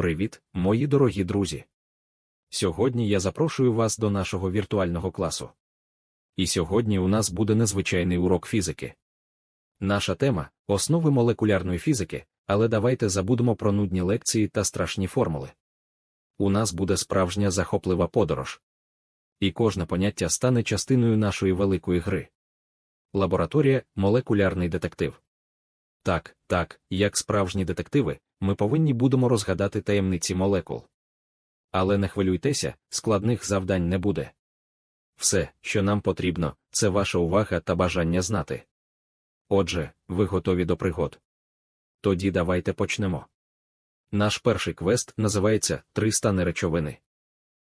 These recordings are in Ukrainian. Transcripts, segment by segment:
Привіт, мої дорогі друзі! Сьогодні я запрошую вас до нашого віртуального класу. І сьогодні у нас буде незвичайний урок фізики. Наша тема основи молекулярної фізики, але давайте забудемо про нудні лекції та страшні формули. У нас буде справжня захоплива подорож. І кожне поняття стане частиною нашої великої гри. Лабораторія молекулярний детектив. Так, так, як справжні детективи, ми повинні будемо розгадати таємниці молекул. Але не хвилюйтеся, складних завдань не буде. Все, що нам потрібно, це ваша увага та бажання знати. Отже, ви готові до пригод. Тоді давайте почнемо. Наш перший квест називається Три стани речовини.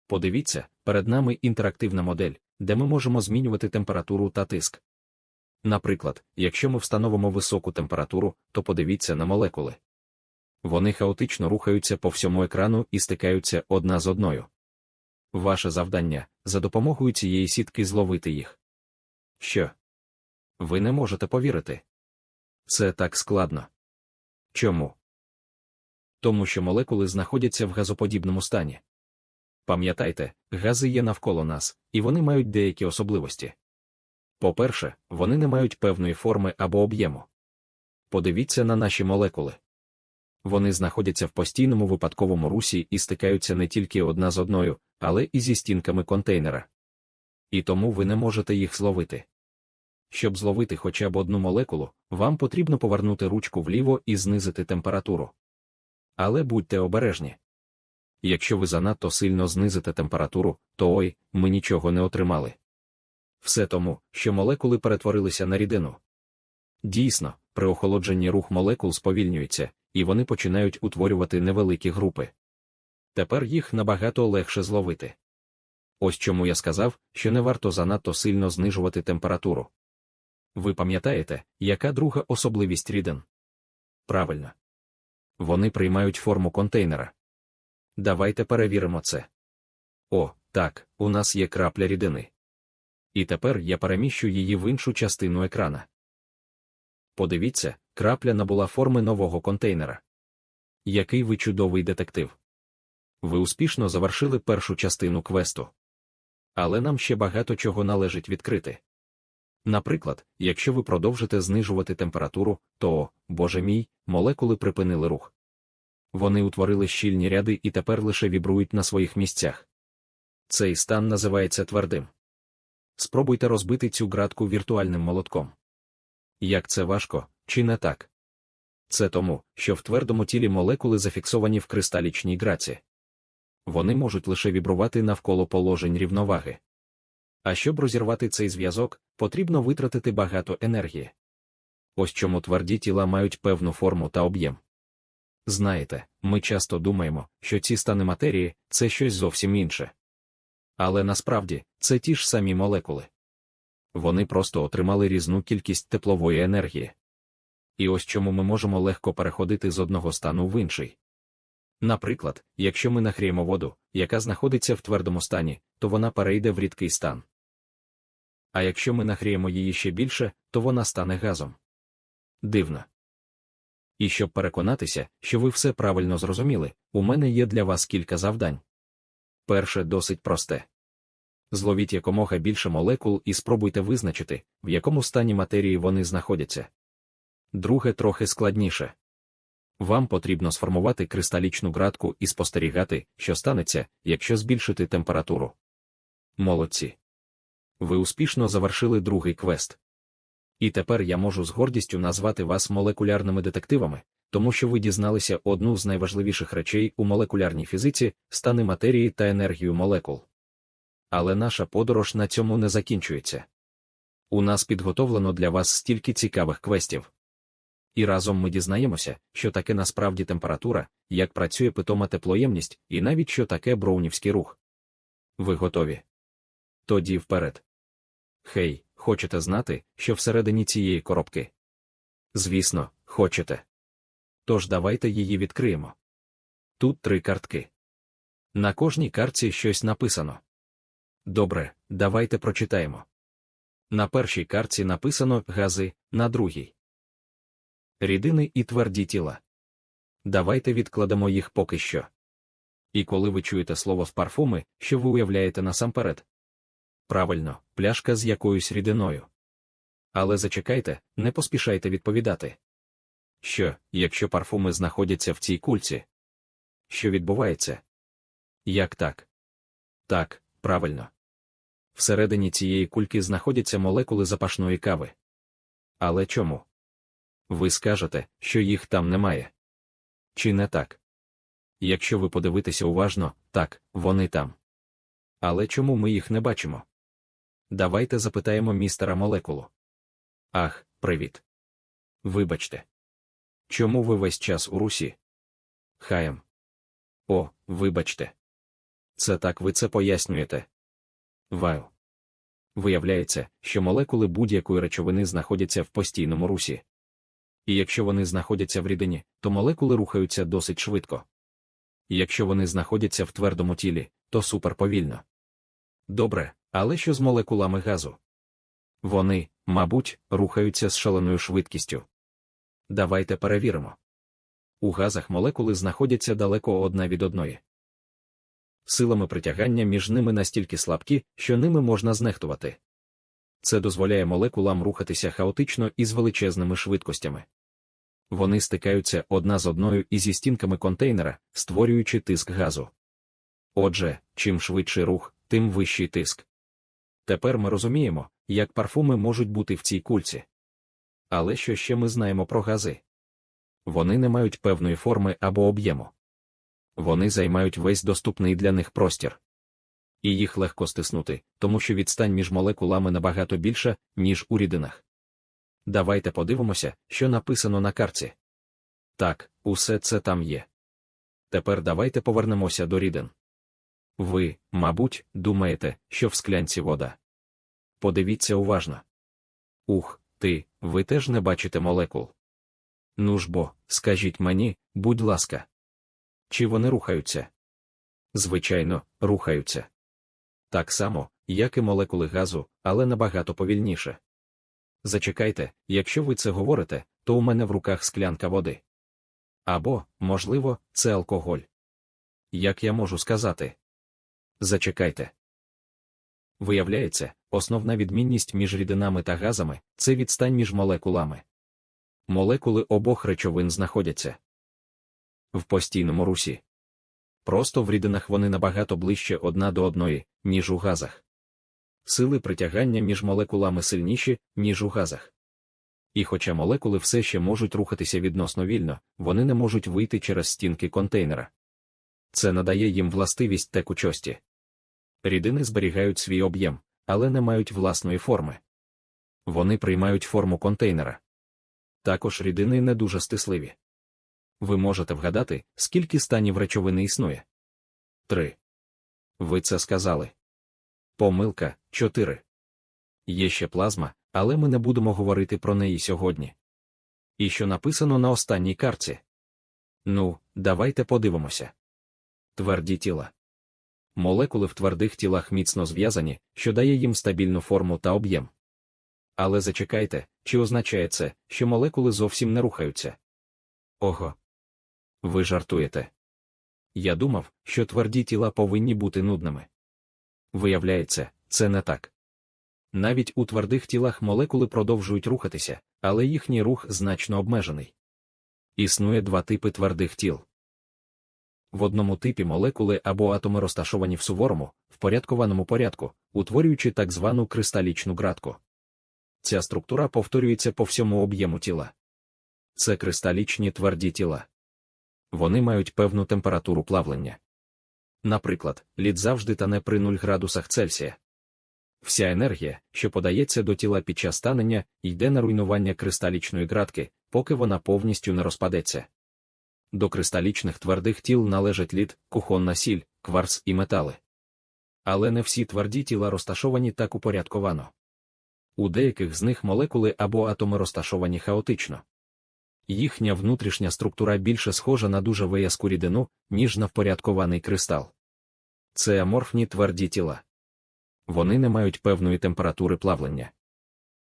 Подивіться, перед нами інтерактивна модель, де ми можемо змінювати температуру та тиск. Наприклад, якщо ми встановимо високу температуру, то подивіться на молекули. Вони хаотично рухаються по всьому екрану і стикаються одна з одною. Ваше завдання за допомогою цієї сітки зловити їх. Що? Ви не можете повірити. Це так складно. Чому? Тому що молекули знаходяться в газоподібному стані. Пам'ятайте, гази є навколо нас, і вони мають деякі особливості. По-перше, вони не мають певної форми або об'єму. Подивіться на наші молекули. Вони знаходяться в постійному випадковому русі і стикаються не тільки одна з одною, але і зі стінками контейнера. І тому ви не можете їх зловити. Щоб зловити хоча б одну молекулу, вам потрібно повернути ручку вліво і знизити температуру. Але будьте обережні. Якщо ви занадто сильно знизите температуру, то ой, ми нічого не отримали. Все тому, що молекули перетворилися на рідину. Дійсно, при охолодженні рух молекул сповільнюється, і вони починають утворювати невеликі групи. Тепер їх набагато легше зловити. Ось чому я сказав, що не варто занадто сильно знижувати температуру. Ви пам'ятаєте, яка друга особливість рідин? Правильно. Вони приймають форму контейнера. Давайте перевіримо це. О, так, у нас є крапля рідини. І тепер я переміщу її в іншу частину екрана. Подивіться, крапля набула форми нового контейнера. Який ви чудовий детектив. Ви успішно завершили першу частину квесту. Але нам ще багато чого належить відкрити. Наприклад, якщо ви продовжите знижувати температуру, то, боже мій, молекули припинили рух. Вони утворили щільні ряди і тепер лише вібрують на своїх місцях. Цей стан називається твердим. Спробуйте розбити цю ґратку віртуальним молотком. Як це важко, чи не так? Це тому, що в твердому тілі молекули зафіксовані в кристалічній граці. Вони можуть лише вібрувати навколо положень рівноваги. А щоб розірвати цей зв'язок, потрібно витратити багато енергії. Ось чому тверді тіла мають певну форму та об'єм. Знаєте, ми часто думаємо, що ці стани матерії це щось зовсім інше. Але насправді це ті ж самі молекули. Вони просто отримали різну кількість теплової енергії. І ось чому ми можемо легко переходити з одного стану в інший. Наприклад, якщо ми нагріємо воду, яка знаходиться в твердому стані, то вона перейде в рідкий стан. А якщо ми нагріємо її ще більше, то вона стане газом. Дивно. І щоб переконатися, що ви все правильно зрозуміли, у мене є для вас кілька завдань. Перше досить просте. Зловіть якомога більше молекул і спробуйте визначити, в якому стані матерії вони знаходяться. Друге трохи складніше. Вам потрібно сформувати кристалічну ґратку і спостерігати, що станеться, якщо збільшити температуру. Молодці. Ви успішно завершили другий квест. І тепер я можу з гордістю назвати вас молекулярними детективами, тому що ви дізналися одну з найважливіших речей у молекулярній фізиці стани матерії та енергію молекул. Але наша подорож на цьому не закінчується. У нас підготовлено для вас стільки цікавих квестів. І разом ми дізнаємося, що таке насправді температура, як працює питома теплоємність, і навіть що таке броунівський рух. Ви готові? Тоді вперед. Хей, хочете знати, що всередині цієї коробки? Звісно, хочете. Тож давайте її відкриємо. Тут три картки. На кожній картці щось написано. Добре, давайте прочитаємо. На першій картці написано гази, на другій рідини і тверді тіла. Давайте відкладемо їх поки що. І коли ви чуєте слово парфуми, що ви уявляєте насамперед? Правильно, пляшка з якоюсь рідиною. Але зачекайте, не поспішайте відповідати. Що, якщо парфуми знаходяться в цій кульці? Що відбувається? Як так? Так, правильно. Всередині цієї кульки знаходяться молекули запашної кави. Але чому? Ви скажете, що їх там немає. Чи не так? Якщо ви подивитеся уважно, так, вони там. Але чому ми їх не бачимо? Давайте запитаємо містера молекулу. Ах, привіт. Вибачте. Чому ви весь час у русі? Хаєм. О, вибачте. Це так ви це пояснюєте. Вау. Виявляється, що молекули будь-якої речовини знаходяться в постійному русі. І якщо вони знаходяться в рідині, то молекули рухаються досить швидко. І якщо вони знаходяться в твердому тілі, то суперповільно. Добре, але що з молекулами газу? Вони, мабуть, рухаються з шаленою швидкістю. Давайте перевіримо. У газах молекули знаходяться далеко одна від одної. Силами притягання між ними настільки слабкі, що ними можна знехтувати. Це дозволяє молекулам рухатися хаотично і з величезними швидкостями. Вони стикаються одна з одною і зі стінками контейнера, створюючи тиск газу. Отже, чим швидший рух, тим вищий тиск. Тепер ми розуміємо, як парфуми можуть бути в цій кульці. Але що ще ми знаємо про гази? Вони не мають певної форми або об'єму. Вони займають весь доступний для них простір. І їх легко стиснути, тому що відстань між молекулами набагато більша, ніж у рідинах. Давайте подивимося, що написано на карті. Так, усе це там є. Тепер давайте повернемося до рідин. Ви, мабуть, думаєте, що в склянці вода. Подивіться уважно. Ух, ти, ви теж не бачите молекул. Ну ж бо, скажіть мені, будь ласка. Чи вони рухаються? Звичайно, рухаються. Так само, як і молекули газу, але набагато повільніше. Зачекайте, якщо ви це говорите, то у мене в руках склянка води. Або, можливо, це алкоголь. Як я можу сказати? Зачекайте. Виявляється, основна відмінність між рідинами та газами це відстань між молекулами. Молекули обох речовин знаходяться в постійному русі. Просто в рідинах вони набагато ближче одна до одної, ніж у газах. Сили притягання між молекулами сильніші, ніж у газах. І хоча молекули все ще можуть рухатися відносно вільно, вони не можуть вийти через стінки контейнера. Це надає їм властивість текучості. Рідини зберігають свій об'єм, але не мають власної форми. Вони приймають форму контейнера. Також рідини не дуже стисливі. Ви можете вгадати, скільки станів речовини існує? Три. Ви це сказали. Помилка 4. Є ще плазма, але ми не будемо говорити про неї сьогодні. І що написано на останній карті? Ну, давайте подивимося. Тверді тіла. Молекули в твердих тілах міцно зв'язані, що дає їм стабільну форму та об'єм. Але зачекайте, чи означає це, що молекули зовсім не рухаються? Ого. Ви жартуєте. Я думав, що тверді тіла повинні бути нудними. Виявляється, це не так. Навіть у твердих тілах молекули продовжують рухатися, але їхній рух значно обмежений. Існує два типи твердих тіл. В одному типі молекули або атоми розташовані в суворому, впорядкованому порядку, утворюючи так звану кристалічну ґратку. Ця структура повторюється по всьому об'єму тіла. Це кристалічні тверді тіла. Вони мають певну температуру плавлення. Наприклад, лід завжди тане при 0 градусах Цельсія. Вся енергія, що подається до тіла під час танення, йде на руйнування кристалічної ґратки, поки вона повністю не розпадеться. До кристалічних твердих тіл належать лід, кухонна сіль, кварц і метали. Але не всі тверді тіла розташовані так упорядковано. У деяких з них молекули або атоми розташовані хаотично. Їхня внутрішня структура більше схожа на дуже вияску рідину, ніж на впорядкований кристал. Це аморфні тверді тіла. Вони не мають певної температури плавлення.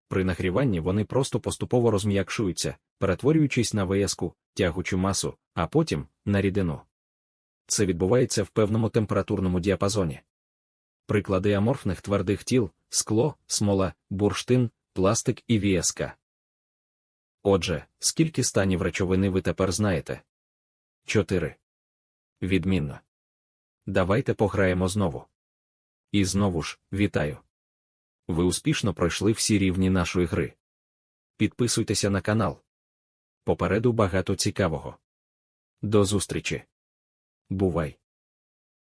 При нагріванні вони просто поступово розм'якшуються, перетворюючись на виязку, тягучу масу, а потім на рідину. Це відбувається в певному температурному діапазоні. Приклади аморфних твердих тіл, скло, смола, бурштин, пластик і віяска. Отже, скільки станів речовини ви тепер знаєте? 4. Відмінно. Давайте пограємо знову. І знову ж, вітаю. Ви успішно пройшли всі рівні нашої гри. Підписуйтеся на канал. Попереду багато цікавого. До зустрічі. Бувай!